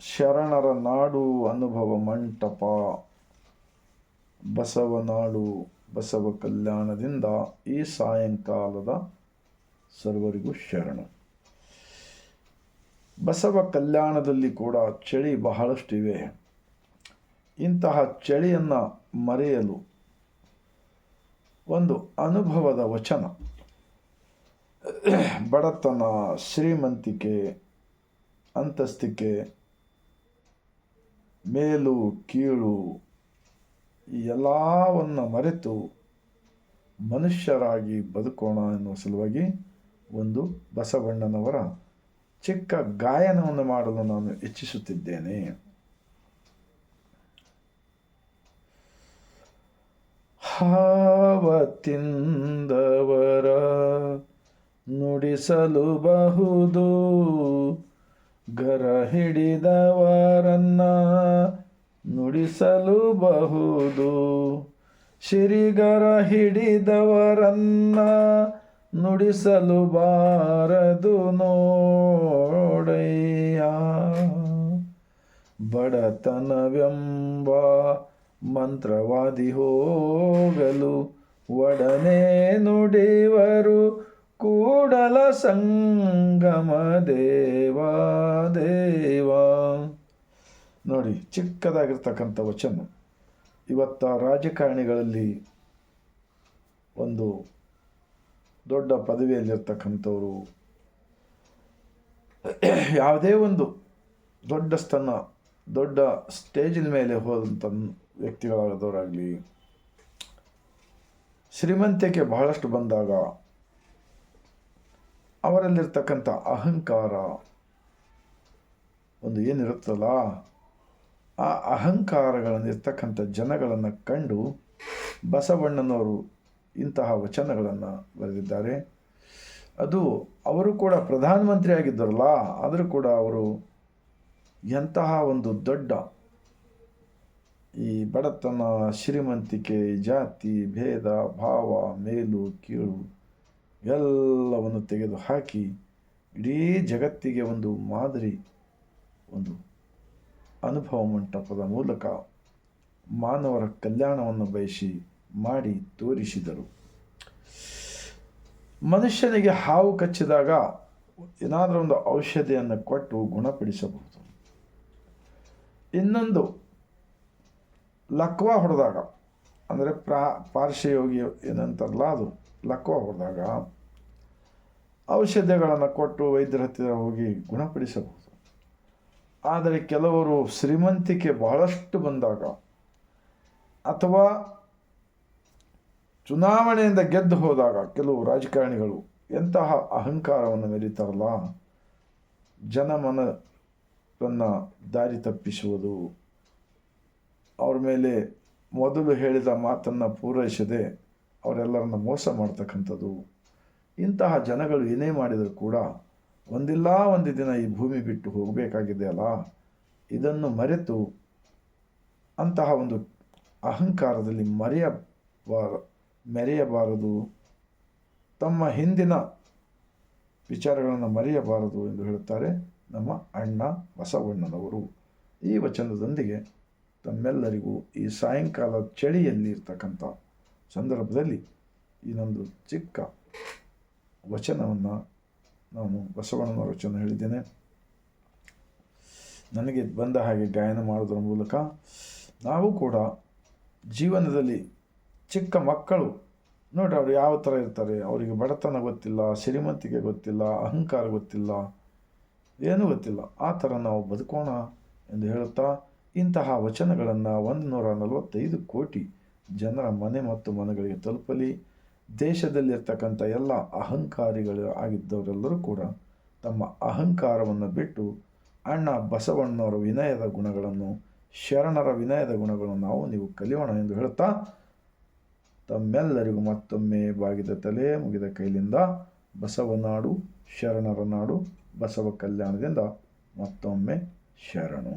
ಶರಣರ ನಾಡು ಅನುಭವ ಮಂಟಪ. ಬಸವನಾಡು ಬಸವ ಕಲ್ಯಾಣದಿಂದ ಈ ಸಾಯಂಕಾಲದ ಸರ್ವರಿಗೂ ಶರಣ. ಬಸವ ಕಲ್ಯಾಣದಲ್ಲಿ ಕೂಡ ಚಳಿ ಬಹಳಷ್ಟಿವೆ. ಇಂತಹ ಚಳಿಯನ್ನು ಮರೆಯಲು ಒಂದು ಅನುಭವದ ವಚನ. ಬಡತನ, ಶ್ರೀಮಂತಿಕೆ, ಅಂತಸ್ತಿಕೆ ಮೇಲು, ಕೀಳು, ಈ ಎಲ್ಲವನ್ನು ಮರೆತು ಮನುಷ್ಯರಾಗಿ ಬದುಕೋಣ ಎನ್ನುವ ಸಲುವಾಗಿ ಒಂದು ಬಸವಣ್ಣನವರ ಚಿಕ್ಕ ಗಾಯನವನ್ನು ಮಾಡಲು ನಾನು ಇಚ್ಛಿಸುತ್ತಿದ್ದೇನೆ. ಹಾವ ತಿಂದವರ ನುಡಿಸಲು ಬಹುದು ಗರ ಹಿಡಿದವರನ್ನ ನುಡಿಸಲು ಬಹುದು. ಶಿರಿಗರ ಹಿಡಿದವರನ್ನ ನುಡಿಸಲು ಬಾರದು ನೋಡಯ್ಯ. ಬಡತನವೆಂಬ ಮಂತ್ರವಾದಿ ಹೋಗಲು ಒಡನೆ ನುಡಿವರು ಕೂಡಲ ಸಂಗಮ ದೇವ ದೇವ. ನೋಡಿ, ಚಿಕ್ಕದಾಗಿರ್ತಕ್ಕಂಥ ವಚನ. ಇವತ್ತ ರಾಜಕಾರಣಿಗಳಲ್ಲಿ ಒಂದು ದೊಡ್ಡ ಪದವಿಯಲ್ಲಿರ್ತಕ್ಕಂಥವರು ಯಾವುದೇ ಒಂದು ದೊಡ್ಡ ಸ್ಥಾನ, ದೊಡ್ಡ ಸ್ಟೇಜಿನ ಮೇಲೆ ಹೋದಂಥ ವ್ಯಕ್ತಿಗಳಾದವರಾಗಲಿ, ಶ್ರೀಮಂತಿಕೆ ಬಹಳಷ್ಟು ಬಂದಾಗ ಅವರಲ್ಲಿರ್ತಕ್ಕಂಥ ಅಹಂಕಾರ ಒಂದು ಏನಿರುತ್ತಲ್ಲ, ಆ ಅಹಂಕಾರಗಳನ್ನಿರ್ತಕ್ಕಂಥ ಜನಗಳನ್ನು ಕಂಡು ಬಸವಣ್ಣನವರು ಇಂತಹ ವಚನಗಳನ್ನು ಬರೆದಿದ್ದಾರೆ. ಅದು ಅವರು ಕೂಡ ಪ್ರಧಾನಮಂತ್ರಿ ಆಗಿದ್ದರಲ್ಲ, ಆದರೂ ಕೂಡ ಅವರು ಎಂತಹ ಒಂದು ದೊಡ್ಡ ಈ ಬಡತನ, ಶ್ರೀಮಂತಿಕೆ, ಜಾತಿ, ಭೇದ, ಭಾವ, ಮೇಲು, ಕೀಳು ಎಲ್ಲವನ್ನು ತೆಗೆದು ಹಾಕಿ ಇಡೀ ಜಗತ್ತಿಗೆ ಒಂದು ಮಾದರಿ, ಒಂದು ಅನುಭವ ಮಂಟಪದ ಮೂಲಕ ಮಾನವರ ಕಲ್ಯಾಣವನ್ನು ಬಯಸಿ ಮಾಡಿ ತೋರಿಸಿದರು. ಮನುಷ್ಯನಿಗೆ ಹಾವು ಕಚ್ಚಿದಾಗ ಏನಾದರೂ ಒಂದು ಔಷಧಿಯನ್ನು ಕೊಟ್ಟು ಗುಣಪಡಿಸಬಹುದು. ಇನ್ನೊಂದು, ಲಕ್ವಾ ಹೊಡೆದಾಗ ಅಂದರೆ ಪ್ರಾ, ಪಾರ್ಶ್ವಯೋಗಿ ಏನಂತಾರಲ್ಲ ಅದು ಲಕ್ವ ಹೊಡೆದಾಗ ಔಷಧಿಗಳನ್ನು ಕೊಟ್ಟು ವೈದ್ಯರ ಹತ್ತಿರ ಹೋಗಿ ಗುಣಪಡಿಸಬಹುದು. ಆದರೆ ಕೆಲವರು ಶ್ರೀಮಂತಿಕೆ ಬಹಳಷ್ಟು ಬಂದಾಗ ಅಥವಾ ಚುನಾವಣೆಯಿಂದ ಗೆದ್ದು ಹೋದಾಗ ಕೆಲವು ರಾಜಕಾರಣಿಗಳು ಎಂತಹ ಅಹಂಕಾರವನ್ನು ಮೆರೀತಾರಲ್ಲ ಜನಮನವನ್ನು ದಾರಿ ತಪ್ಪಿಸುವುದು, ಅವ್ರ ಮೇಲೆ ಮೊದಲು ಹೇಳಿದ ಮಾತನ್ನು ಪೂರೈಸದೆ ಅವರೆಲ್ಲರನ್ನ ಮೋಸ ಮಾಡ್ತಕ್ಕಂಥದ್ದು. ಇಂತಹ ಜನಗಳು ಏನೇ ಮಾಡಿದರೂ ಕೂಡ ಒಂದಿಲ್ಲ ಒಂದು ದಿನ ಈ ಭೂಮಿ ಬಿಟ್ಟು ಹೋಗಬೇಕಾಗಿದೆ ಅಲ್ಲ? ಇದನ್ನು ಮರೆತು ಅಂತಹ ಒಂದು ಅಹಂಕಾರದಲ್ಲಿ ಮರೆಯಬಾರ, ಮೆರೆಯಬಾರದು. ತಮ್ಮ ಹಿಂದಿನ ವಿಚಾರಗಳನ್ನು ಮರೆಯಬಾರದು ಎಂದು ಹೇಳುತ್ತಾರೆ ನಮ್ಮ ಅಣ್ಣ ಬಸವಣ್ಣನವರು. ಈ ವಚನದೊಂದಿಗೆ ತಮ್ಮೆಲ್ಲರಿಗೂ ಈ ಸಾಯಂಕಾಲ ಚಳಿಯಲ್ಲಿ ಇರ್ತಕ್ಕಂಥ ಸಂದರ್ಭದಲ್ಲಿ ಇನ್ನೊಂದು ನಂದು ಚಿಕ್ಕ ವಚನವನ್ನು ನಾನು ಬಸವಣ್ಣನವರ ವಚನ ಹೇಳಿದ್ದೇನೆ. ನನಗೆ ಬಂದ ಹಾಗೆ ಗಾಯನ ಮಾಡೋದರ ಮೂಲಕ ನಾವು ಕೂಡ ಜೀವನದಲ್ಲಿ ಚಿಕ್ಕ ಮಕ್ಕಳು, ನೋಡಿ ಅವರು ಯಾವ ಥರ ಇರ್ತಾರೆ, ಅವರಿಗೆ ಬಡತನ ಗೊತ್ತಿಲ್ಲ, ಶ್ರೀಮಂತಿಕೆ ಗೊತ್ತಿಲ್ಲ, ಅಹಂಕಾರ ಗೊತ್ತಿಲ್ಲ, ಏನೂ ಗೊತ್ತಿಲ್ಲ. ಆ ಥರ ನಾವು ಬದುಕೋಣ ಎಂದು ಹೇಳುತ್ತಾ ಇಂತಹ ವಚನಗಳನ್ನು ಒಂದು ನೂರ ನಲವತ್ತೈದು ಕೋಟಿ ಜನರ ಮನೆ ಮತ್ತು ಮನೆಗಳಿಗೆ ತಲುಪಲಿ. ದೇಶದಲ್ಲಿರ್ತಕ್ಕಂಥ ಎಲ್ಲ ಅಹಂಕಾರಿಗಳು ಆಗಿದ್ದವರೆಲ್ಲರೂ ಕೂಡ ತಮ್ಮ ಅಹಂಕಾರವನ್ನು ಬಿಟ್ಟು ಅಣ್ಣ ಬಸವಣ್ಣವರ ವಿನಯದ ಗುಣಗಳನ್ನು, ಶರಣರ ವಿನಯದ ಗುಣಗಳನ್ನು ನಾವು ನೀವು ಕಲಿಯೋಣ ಎಂದು ಹೇಳುತ್ತಾ ತಮ್ಮೆಲ್ಲರಿಗೂ ಮತ್ತೊಮ್ಮೆ ಬಾಗಿದ ತಲೆ ಮುಗಿದ ಕೈಲಿಂದ ಬಸವನಾಡು ಶರಣರ ನಾಡು, ಬಸವ ಕಲ್ಯಾಣದಿಂದ ಮತ್ತೊಮ್ಮೆ ಶರಣು.